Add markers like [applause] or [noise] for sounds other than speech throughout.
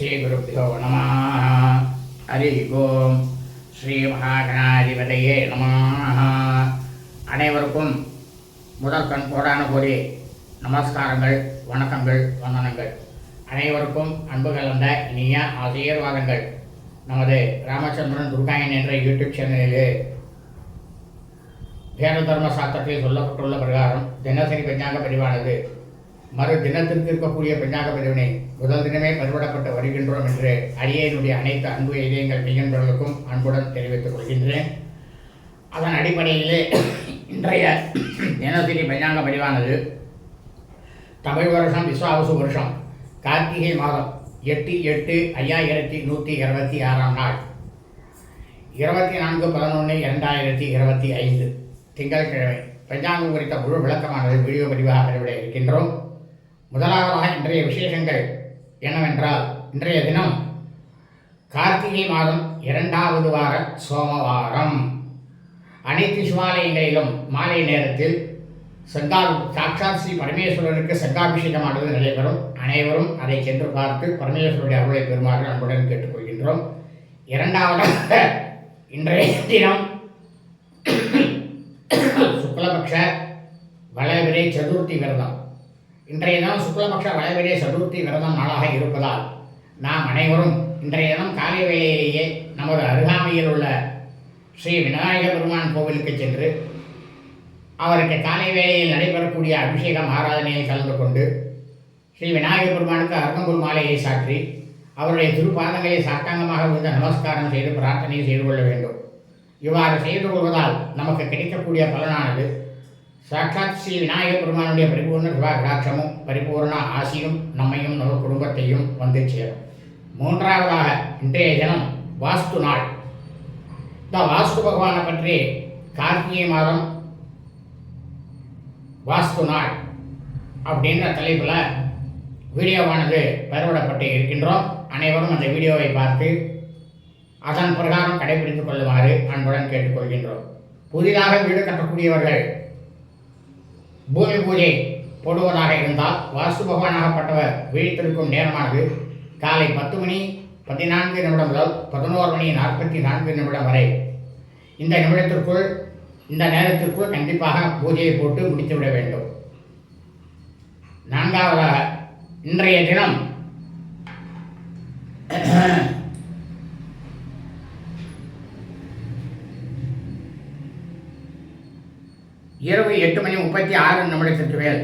ஸ்ரீகுருப்போ நம ஹரி ஓம். ஸ்ரீ மகாகணாதிபதையே நம அனைவருக்கும் முதல் கண் கோடான கோடி நமஸ்காரங்கள் வணக்கங்கள் வந்தனங்கள். அனைவருக்கும் அன்பு கலந்த இனிய ஆசீர்வாதங்கள். நமது ராமச்சந்திரன் துர்காயன் என்ற யூடியூப் சேனலிலே வேத தர்ம சாஸ்திரத்தில் சொல்லப்பட்டுள்ள பிரகாரம் தினசரி பஞ்சாங்க பதிவானது. மறு தினத்திற்கு இருக்கக்கூடிய பஞ்சாங்க பதிவினை முதல் தினமே பதிவிடப்பட்டு வருகின்றோம் என்று அரியனுடைய அனைத்து அன்பு இதயங்கள் மெய்யன்பர்களுக்கும் அன்புடன் தெரிவித்துக் கொள்கின்றேன். அதன் அடிப்படையிலே இன்றைய தினசரி பஞ்சாங்க பதிவானது தமிழ் வருஷம் விஸ்வாவசு வருஷம் கார்த்திகை மாதம் எட்டு எட்டு ஐயாயிரத்தி நூற்றி இருபத்தி ஆறாம் நாள். இருபத்தி நான்கு பதினொன்று இரண்டாயிரத்தி இருபத்தி ஐந்து திங்கட்கிழமை பஞ்சாங்கம் குறித்த முழு விளக்கமானது வீடியோ பதிவாக பதிவிட இருக்கின்றோம். முதலாவதாக இன்றைய விசேஷங்கள் என்னவென்றால் இன்றைய தினம் கார்த்திகை மாதம் இரண்டாவது வார சோமவாரம். அனைத்து சிவாலயங்களிலும் மாலை நேரத்தில் சங்கா சாட்சாத் ஸ்ரீ பரமேஸ்வரருக்கு சங்காபிஷேகமானது நடைபெறும். அனைவரும் அதை சென்று பார்த்து பரமேஸ்வருடைய அருளை பெறுமாறு அன்புடன் கேட்டுக்கொள்கின்றோம். இரண்டாவதாக இன்றைய தினம் சுக்லபக்ஷ வளவிரை சதுர்த்தி விரதம். இன்றைய தினம் சுக்லபக்ஷ வளவிரை சதுர்த்தி விரதம் நாளாக இருப்பதால் நாம் அனைவரும் இன்றைய தினம் காலை வேளையிலேயே நமது அருகாமையில் உள்ள ஸ்ரீ விநாயக பெருமான் கோவிலுக்கு சென்று அவருக்கு காலை வேளையில் நடைபெறக்கூடிய அபிஷேகம் ஆராதனையில் கலந்து கொண்டு ஸ்ரீ விநாயகர் பெருமானுக்கு அருகம்புல் மாலையை சாற்றி அவருடைய திருப்பாதங்களை சாட்டாங்கமாக விழுந்த நமஸ்காரம் செய்து பிரார்த்தனை செய்து கொள்ள வேண்டும். இவ்வாறு செய்து கொள்வதால் நமக்கு கிடைக்கக்கூடிய பலனானது சாட்சாத் ஸ்ரீ விநாயக பெருமானுடைய பரிபூர்ண கிருபாகடாட்சமும் பரிபூர்ண ஆசியும் நம்மையும் நம்ம குடும்பத்தையும் வந்து சேரும். மூன்றாவதாக இன்றைய தினம் வாஸ்து நாள். இந்த வாஸ்து பகவானை பற்றி கார்த்திகை மாதம் வாஸ்து நாள் அப்படின்ற தலைப்பில் வீடியோவானது பதிவிடப்பட்டு இருக்கின்றோம். அனைவரும் அந்த வீடியோவை பார்த்து அதன் பிரகாரம் கடைபிடித்துக் கொள்ளுமாறு அன்புடன் கேட்டுக்கொள்கின்றோம். புதிதாக வீடு கட்டக்கூடியவர்கள் பூமி பூஜை போடுவதாக இருந்தால் வாஸ்து பகவானாகப்பட்டவர் விழித்திருக்கும் நேரமானது காலை பத்து மணி பதினான்கு நிமிடம் முதல் பதினோரு மணி நாற்பத்தி நான்கு நிமிடம் வரை. இந்த நிமிடத்திற்குள் இந்த நேரத்திற்குள் கண்டிப்பாக பூஜையை போட்டு முடித்துவிட வேண்டும். நான்காவதாக இன்றைய தினம் இரவு எட்டு மணி முப்பத்தி ஆறு நிமிடத்திற்கு மேல்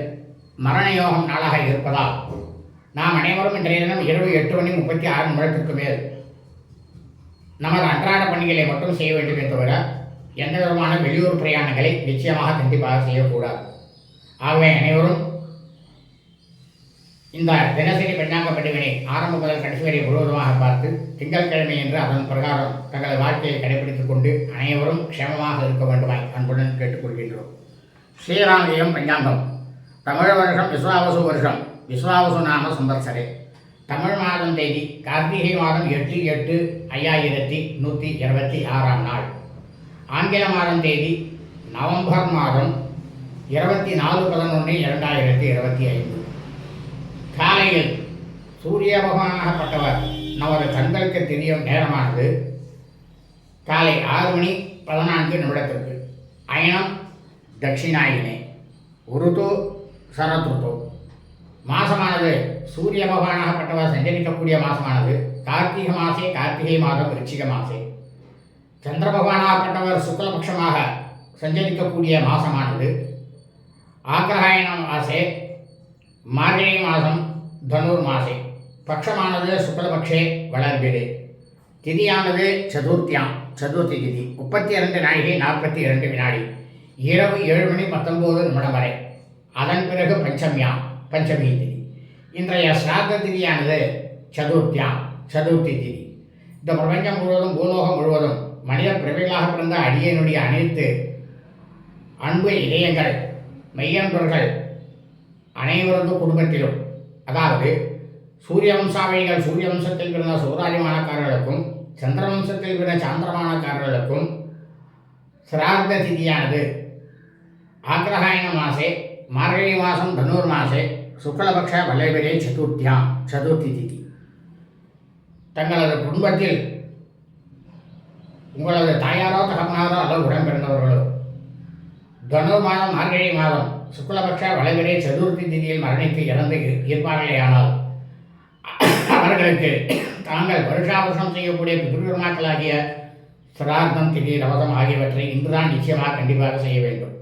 மரண யோகம் நாளாக இருப்பதால் நாம் அனைவரும் இன்றைய தினம் இரவு எட்டு மணி முப்பத்தி ஆறு நிமிடத்திற்கு மேல் நமது அன்றாட பணிகளை மட்டும் செய்ய வேண்டுமே தவிர எந்த விதமான வெளியூர் பிரயாணங்களை நிச்சயமாக கண்டிப்பாக செய்யக்கூடாது. ஆகவே அனைவரும் இந்த தினசரி பெண்ணாங்க பதிவினை ஆரம்ப முதல் கடைசி வரை முழுவதுமாக பார்த்து திங்கட்கிழமை என்று அதன் பிரகாரம் தங்களது வாழ்க்கையை கடைபிடித்துக் கொண்டு அனைவரும் க்ஷேமமாக இருக்க வேண்டுமாய் அன்புடன் கேட்டுக்கொள்கின்றோம். ஸ்ரீராமஜெயம் பஞ்சாங்கம். தமிழ் வருஷம் விஸ்வாவசு வருஷம். விஸ்வாவசு நாம சம்பத்சரே. தமிழ் மாதம் தேதி கார்த்திகை மாதம் எட்டு எட்டு ஐயாயிரத்தி நூற்றி இருபத்தி ஆறாம் நாள். ஆங்கில மாதம் தேதி நவம்பர் மாதம் இருபத்தி நாலு பதினொன்று இரண்டாயிரத்தி இருபத்தி ஐந்து. காலையில் சூரிய பகவானாகப்பட்டவர். நமது கண்களுக்கு தெரியும் நேரமானது காலை ஆறு மணி பதினான்கு நிமிடத்திற்கு. அயனம் தட்சிணாயினே உருது சரத்ருத்து மாசமானது சூரிய பகவானாக பகவானாகப்பட்டவர் சஞ்சரிக்கக்கூடிய மாசமானது கார்த்திகை மாசே கார்த்திகை மாதம் ரிச்சிக மாசே சந்திர பகவானாகப்பட்டவர் சுக்லபக்ஷமாக சஞ்சரிக்கக்கூடிய மாசமானது ஆக்கிரகாயணம் மாசே மார்கழி மாதம் தனுர் மாசே பட்சமானது சுக்லபக்ஷே வளர்கிறது திதியானது சதுர்த்தியாம் சதுர்த்தி திதி முப்பத்தி இரண்டு நாழிகை நாற்பத்தி இரண்டு வினாடி இரவு ஏழு மணி பத்தொன்பது நிமிடம் வரை. அதன் பிறகு பஞ்சமியாம் பஞ்சமி திதி. இன்றைய சிராத்த திதியானது சதுர்த்தியாம் சதுர்த்தி திதி. இந்த பிரபஞ்சம் முழுவதும் பூலோகம் முழுவதும் மனித பிறவிகளாக பிறந்த அடியனுடைய அனைத்து அன்பு இதயங்கள் மெய்யன்பர்கள் அனைவரது குடும்பத்திலும் அதாவது சூரிய வம்சாவளிகள் சூரிய வம்சத்தில் பிறந்த சூராதிமானக்காரர்களுக்கும் சந்திர வம்சத்தில் பிறந்த சாந்திரமானக்காரர்களுக்கும் சிரார்த்த திதியானது ஆக்ரஹாயண மாசே மார்கழி மாதம் தனுர் மாசே சுக்லபக்ஷ வல்லைவரே சதுர்த்தியாம் சதுர்த்தி திதி தங்களது குடும்பத்தில் உங்களது தாயாரோ தகப்பனாரோ அல்லது உடன்பிறந்தவர்களோ பிறந்தவர்களோ மாதம் மார்கழி மாதம் சுக்லபக்ஷ வளைவரே சதுர்த்தி திதியில் மரணித்து இறந்து இருப்பார்களேயானால் அவர்களுக்கு தாங்கள் வருஷாவருஷம் செய்யக்கூடிய பிதுர்கர்மாக்களாகிய சிரார்த்தம் திதி ரவதம் ஆகியவற்றை இன்றுதான் நிச்சயமாக கண்டிப்பாக செய்ய வேண்டும்.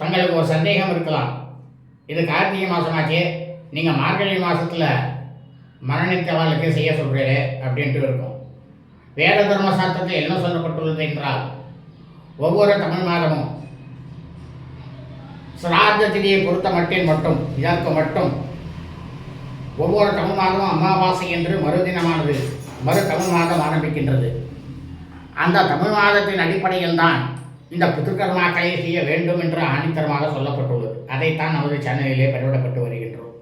தங்களுக்கு ஒரு சந்தேகம் இருக்கலாம். இது கார்த்திகை மாதமாச்சு நீங்கள் மார்கழி மாதத்தில் மரணித்தவர்களுக்கு செய்ய சொல்கிறீரே அப்படின்ட்டு இருக்கும். வேத தர்ம சாஸ்திரத்தில் என்ன சொல்லப்பட்டுள்ளது என்றால் ஒவ்வொரு தமிழ் மாதமும் சிரார்த்த திதியை பொறுத்த மட்டில் மட்டும் இதற்கு மட்டும் ஒவ்வொரு தமிழ் மாதமும் அமாவாசை என்று மறுதினமானது மறு தமிழ் மாதம் ஆரம்பிக்கின்றது. அந்த தமிழ் மாதத்தின் அடிப்படையில் தான் இந்த புத்திருக்கர்மாக்களை செய்ய வேண்டும் என்று ஆணித்தரமாக சொல்லப்பட்டுள்ளது. அதைத்தான் நமது சேனலிலே பதிவிடப்பட்டு வருகின்றோம்.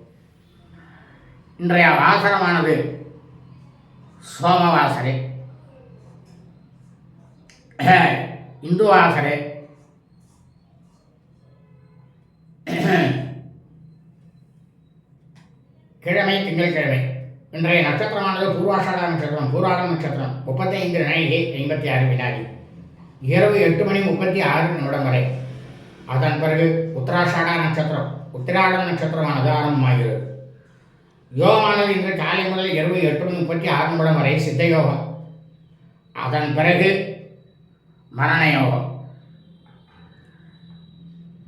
இன்றைய வாசனமானது சோமவாசரே. [clears throat] இந்து வாசரே [clears throat] கிழமை திங்கட்கிழமை இன்றைய நட்சத்திரமானது பூர்வாஷாட நட்சத்திரம் பூராட நட்சத்திரம் முப்பத்தைந்து நாழிகை ஐம்பத்தி ஆறு வினாடி. இரவு எட்டு மணி முப்பத்தி ஆறு நிமிடம் வரை. அதன் பிறகு உத்தராஷாடா நட்சத்திரம் உத்திராட நட்சத்திரமானது ஆரம்பமாகிறது. யோகமானது இன்று காலை முதல் இரவு எட்டு மணி முப்பத்தி ஆறு நிமிடம் வரை சித்த யோகம் அதன் பிறகு மரண யோகம்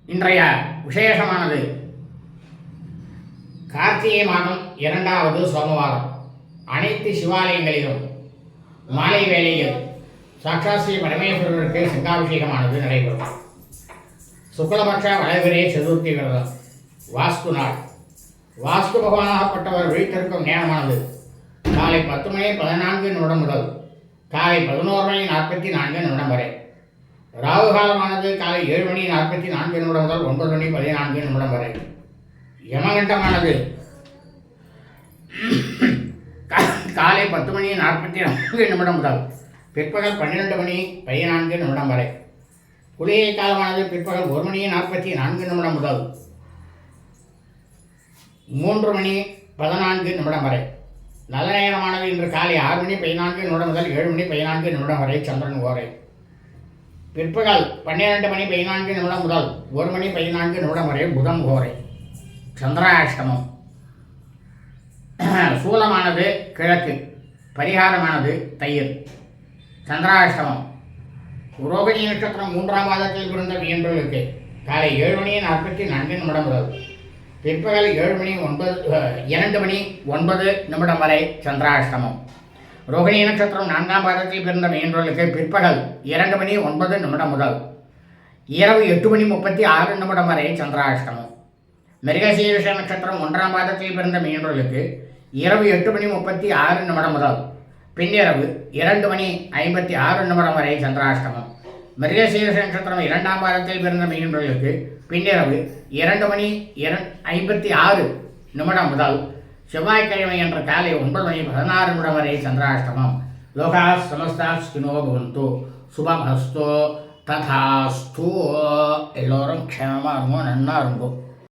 இன்றைய விசேஷமானது கார்த்திகை மாதம் இரண்டாவது சோமவாரம். அனைத்து சிவாலயங்களிலும் மாலை வேளையில் சாட்சாத் ஸ்ரீ பரமேஸ்வரருக்கு சிங்காபிஷேகமானது நடைபெறும். சுக்லபக்ஷ வளைவரே சதுர்த்தி விரதம். வாஸ்து நாள். வாஸ்து பகவானாகப்பட்டவர் வீட்டிற்கும் நேரமானது. காலை பத்து மணி பதினான்கு நிமிடம் முதல் காலை பதினோரு மணி நாற்பத்தி நான்கு நிமிடம் வரை. ராகு காலமானது காலை ஏழு மணி நாற்பத்தி நான்கு நிமிடம் முதல் ஒன்பது மணி பதினான்கு நிமிடம் வரை. யமகண்டமானது. காலை பத்து மணி நாற்பத்தி நான்கு நிமிடம் முதல் பிற்பகல் பன்னிரெண்டு மணி பதினான்கு நிமிடம் வரை. குளிகை காலமானது பிற்பகல் ஒரு மணி நாற்பத்தி நான்கு நிமிடம் முதல் மூன்று மணி பதினான்கு நிமிடம் வரை. நல்ல நேரமானது இன்று காலை ஆறு மணி பதினான்கு நிமிடம் முதல் ஏழு மணி பதினான்கு நிமிடம் வரை சந்திரன் ஓரை. பிற்பகல் பன்னிரெண்டு மணி பதினான்கு நிமிடம் முதல் ஒரு மணி பதினான்கு நிமிடம் வரை புதன் கோரை சந்திராஷ்டமம். [clears throat] சூலமானது கிழக்கு பரிகாரமானது தயிர். சந்திராஷ்டமம். ரோகிணி நட்சத்திரம் மூன்றாம் மாதத்தில் பிறந்த மீன்களுக்கு காலை ஏழு மணி நாற்பத்தி நான்கு நிமிடம் முதல். பிற்பகல் ஏழு மணி ஒன்பது இரண்டு மணி ஒன்பது நிமிடம் வரை சந்திராஷ்டமம். ரோகிணி நட்சத்திரம் நான்காம் பாதத்தில் பிறந்த மீன்களுக்கு பிற்பகல் இரண்டு மணி ஒன்பது நிமிடம் முதல். இரவு எட்டு மணி முப்பத்தி ஆறு நிமிடம் வரை சந்திராஷ்டமம். மிருகசீரிஷ நட்சத்திரம் ஒன்றாம் பாதத்தில் பிறந்த மீன்களுக்கு இரவு எட்டு மணி முப்பத்தி ஆறு நிமிடம் முதல். பின்னிரவு இரண்டு மணி ஐம்பத்தி ஆறு நிமிடம் வரை சந்திராஷ்டமம். மிருகசீரிஷ நட்சத்திரம் இரண்டாம் பாதத்தில் பிறந்த மீனவர்களுக்கு பின்னிரவு இரண்டு மணி இரண் ஐம்பத்தி ஆறு நிமிடம் முதல் செவ்வாய்க்கிழமை என்ற காலை ஒன்பது மணி பதினாறு நிமிடம் வரை சந்திராஷ்டமம். லோகா சமஸ்தா ஸ்கினோ பவந்து. சுபமஸ்தோ. ததாஸ்தோ. எல்லோரும் க்ஷேமமாக இருக்கும் நன்னா இருக்கும்